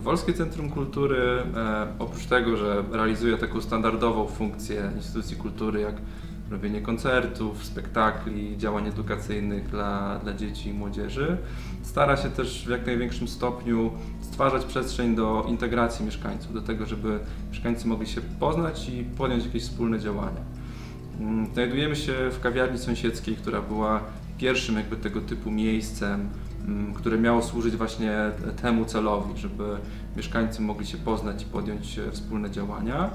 Wolskie Centrum Kultury, e, oprócz tego, że realizuje taką standardową funkcję instytucji kultury, jak robienie koncertów, spektakli, działań edukacyjnych dla, dla dzieci i młodzieży, stara się też w jak największym stopniu stwarzać przestrzeń do integracji mieszkańców, do tego, żeby mieszkańcy mogli się poznać i podjąć jakieś wspólne działania. Mm, Znajdujemy się w kawiarni sąsiedzkiej, która była pierwszym jakby tego typu miejscem, które miało służyć właśnie temu celowi, żeby mieszkańcy mogli się poznać i podjąć e, wspólne działania.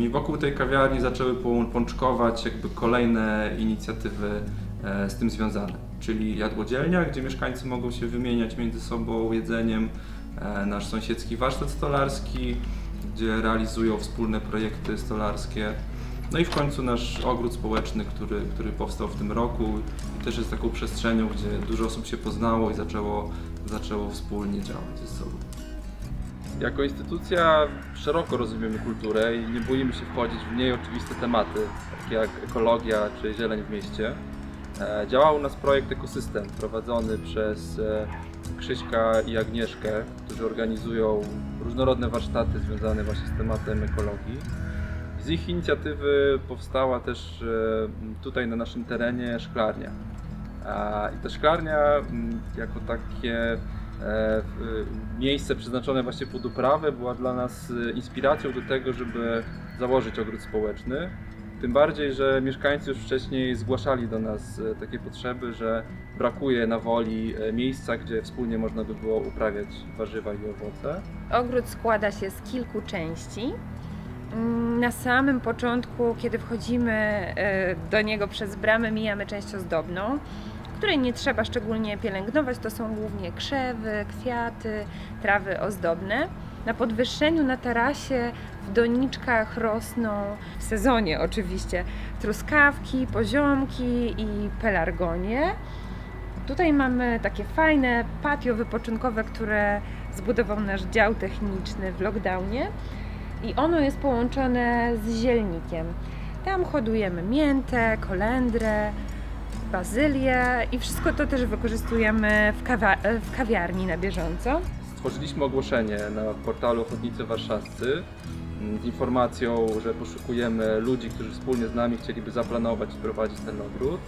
I wokół tej kawiarni zaczęły pą- pączkować jakby kolejne inicjatywy e, z tym związane, czyli jadłodzielnia, gdzie mieszkańcy mogą się wymieniać między sobą jedzeniem, e, nasz sąsiedzki warsztat stolarski, gdzie realizują wspólne projekty stolarskie. No i w końcu nasz ogród społeczny, który, który powstał w tym roku i też jest taką przestrzenią, gdzie dużo osób się poznało i zaczęło, zaczęło wspólnie działać ze sobą. Jako instytucja szeroko rozumiemy kulturę i nie boimy się wchodzić w mniej oczywiste tematy, takie jak ekologia czy zieleń w mieście. E, Działa u nas projekt Ekosystem prowadzony przez e, Krzyśka i Agnieszkę, którzy organizują różnorodne warsztaty związane właśnie z tematem ekologii. Z ich inicjatywy powstała też e, tutaj na naszym terenie szklarnia. I ta szklarnia mm, jako takie e, miejsce przeznaczone właśnie pod uprawę była dla nas e, inspiracją do tego, żeby założyć ogród społeczny. Tym bardziej, że mieszkańcy już wcześniej zgłaszali do nas takie potrzeby, że brakuje na woli miejsca, gdzie wspólnie można by było uprawiać warzywa i owoce. Ogród składa się z kilku części. Mm, Na samym początku, kiedy wchodzimy e, do niego przez bramę, mijamy część ozdobną, której nie trzeba szczególnie pielęgnować. To są głównie krzewy, kwiaty, trawy ozdobne. Na podwyższeniu na tarasie w doniczkach rosną w sezonie oczywiście truskawki, poziomki i pelargonie. Tutaj mamy takie fajne patio wypoczynkowe, które zbudował nasz dział techniczny w lockdownie i ono jest połączone z zielnikiem. Tam hodujemy miętę, kolendrę, bazylię i wszystko to też wykorzystujemy w, kawa- w kawiarni na bieżąco. Stworzyliśmy ogłoszenie na portalu Ochotnicy Warszawscy mm, z informacją, że poszukujemy ludzi, którzy wspólnie z nami chcieliby zaplanować i prowadzić ten ogród.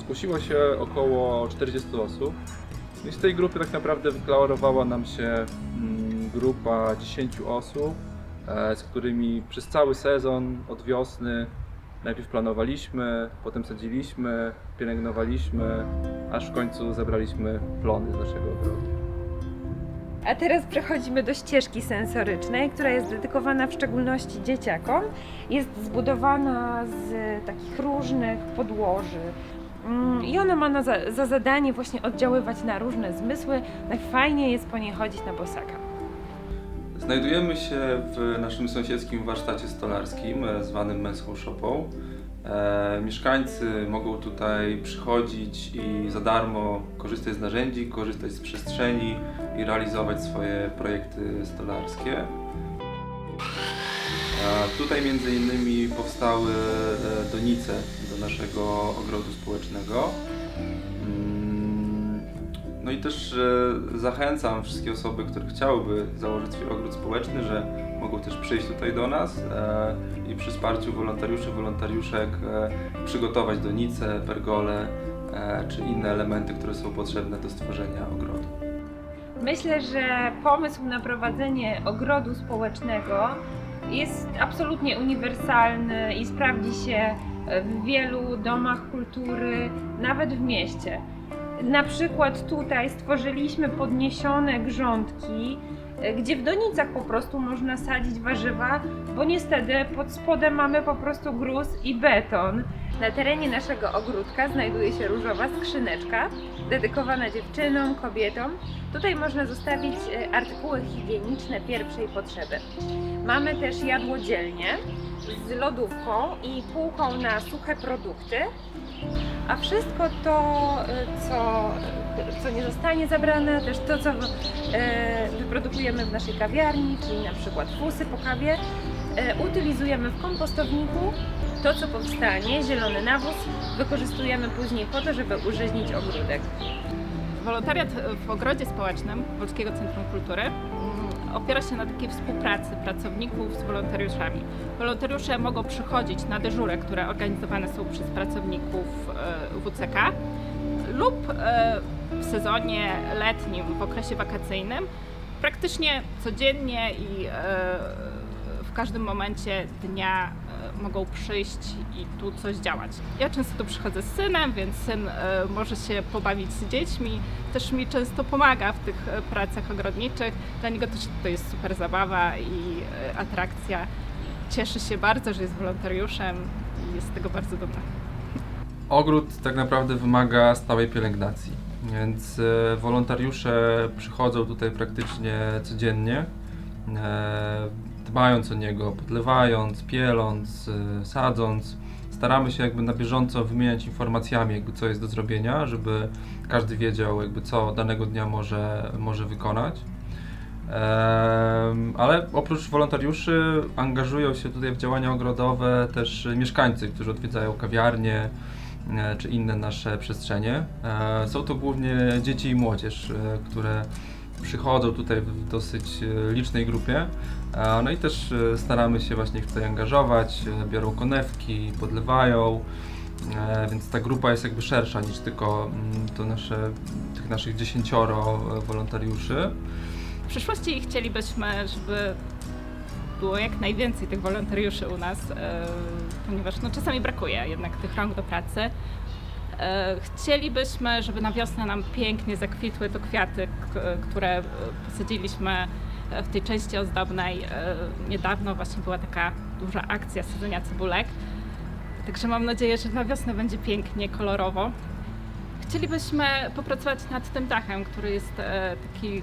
Zgłosiło się około 40 osób. I z tej grupy tak naprawdę wyklarowała nam się mm, grupa 10 osób, e, z którymi przez cały sezon od wiosny najpierw planowaliśmy, potem sadziliśmy, pielęgnowaliśmy, aż w końcu zebraliśmy plony z naszego ogrodu. A teraz przechodzimy do ścieżki sensorycznej, która jest dedykowana w szczególności dzieciakom. Jest zbudowana z takich różnych podłoży. Mm, I ona ma za, za zadanie właśnie oddziaływać na różne zmysły. Najfajniej jest po niej chodzić na bosaka. Znajdujemy się w naszym sąsiedzkim warsztacie stolarskim, e, zwanym Męską Szopą. E, mieszkańcy mogą tutaj przychodzić i za darmo korzystać z narzędzi, korzystać z przestrzeni i realizować swoje projekty stolarskie. Tutaj między innymi powstały e, donice do naszego ogrodu społecznego. No i też zachęcam wszystkie osoby, które chciałyby założyć swój ogród społeczny, że mogą też przyjść tutaj do nas e, i przy wsparciu wolontariuszy, wolontariuszek e, przygotować donice, pergole e, czy inne elementy, które są potrzebne do stworzenia ogrodu. Myślę, że pomysł na prowadzenie ogrodu społecznego jest absolutnie uniwersalny i sprawdzi się w wielu domach kultury, nawet w mieście. Na przykład tutaj stworzyliśmy podniesione grządki, gdzie w donicach po prostu można sadzić warzywa, bo niestety pod spodem mamy po prostu gruz i beton. Na terenie naszego ogródka znajduje się różowa skrzyneczka dedykowana dziewczynom, kobietom. Tutaj można zostawić e, artykuły higieniczne pierwszej potrzeby. Mamy też jadłodzielnię z lodówką i półką na suche produkty. A wszystko to, e, co, co nie zostanie zabrane, też to, co e, wyprodukujemy w naszej kawiarni, czyli na przykład fusy po kawie, e, utylizujemy w kompostowniku. To, co powstanie, zielony nawóz, wykorzystujemy później po to, żeby urzeźnić ogródek. Wolontariat w Ogrodzie Społecznym Polskiego Centrum Kultury mm, opiera się na takiej współpracy pracowników z wolontariuszami. Wolontariusze mogą przychodzić na dyżury, które organizowane są przez pracowników e, WCK lub e, w sezonie letnim, w okresie wakacyjnym, praktycznie codziennie i e, w każdym momencie dnia mogą przyjść i tu coś działać. Ja często tu przychodzę z synem, więc syn e, może się pobawić z dziećmi. Też mi często pomaga w tych e, pracach ogrodniczych. Dla niego też to jest super zabawa i e, atrakcja. Cieszy się bardzo, że jest wolontariuszem i jest z tego bardzo dumna. Ogród tak naprawdę wymaga stałej pielęgnacji, więc wolontariusze przychodzą tutaj praktycznie codziennie, dbając o niego, podlewając, pieląc, e, sadząc. Staramy się jakby na bieżąco wymieniać informacjami, jakby co jest do zrobienia, żeby każdy wiedział jakby co danego dnia może, może wykonać. Ale oprócz wolontariuszy angażują się tutaj w działania ogrodowe też mieszkańcy, którzy odwiedzają kawiarnie e, czy inne nasze przestrzenie. E, Są to głównie dzieci i młodzież, e, które przychodzą tutaj w dosyć e, licznej grupie. E, No i też e, staramy się właśnie ich tutaj angażować, biorą konewki, podlewają. Więc ta grupa jest jakby szersza niż tylko mm, to nasze, tych naszych dziesięcioro wolontariuszy. W przyszłości chcielibyśmy, żeby było jak najwięcej tych wolontariuszy u nas, ponieważ no, czasami brakuje jednak tych rąk do pracy. E, Chcielibyśmy, żeby na wiosnę nam pięknie zakwitły to kwiaty, które e, posadziliśmy e, w tej części ozdobnej. Niedawno właśnie była taka duża akcja sadzenia cebulek. Także mam nadzieję, że na wiosnę będzie pięknie, kolorowo. Chcielibyśmy popracować nad tym dachem, który jest taki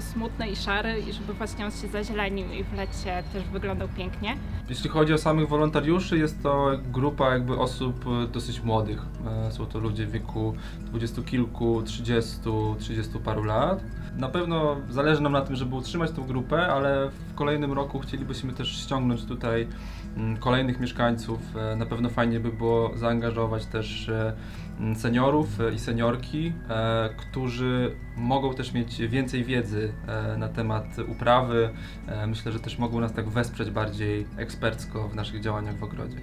smutny i szary i żeby właśnie on się zazielenił i w lecie też wyglądał pięknie. Jeśli chodzi o samych wolontariuszy, jest to grupa jakby osób e, dosyć młodych. E, Są to ludzie w wieku dwudziestu kilku, trzydziestu, trzydziestu paru lat. Na pewno zależy nam na tym, żeby utrzymać tę grupę, ale w kolejnym roku chcielibyśmy też ściągnąć tutaj mm, kolejnych mieszkańców. E, Na pewno fajnie by było zaangażować też e, mm, seniorów e, i seniorki, którzy mogą też mieć więcej wiedzy na temat uprawy. Myślę, że też mogą nas tak wesprzeć bardziej ekspercko w naszych działaniach w ogrodzie.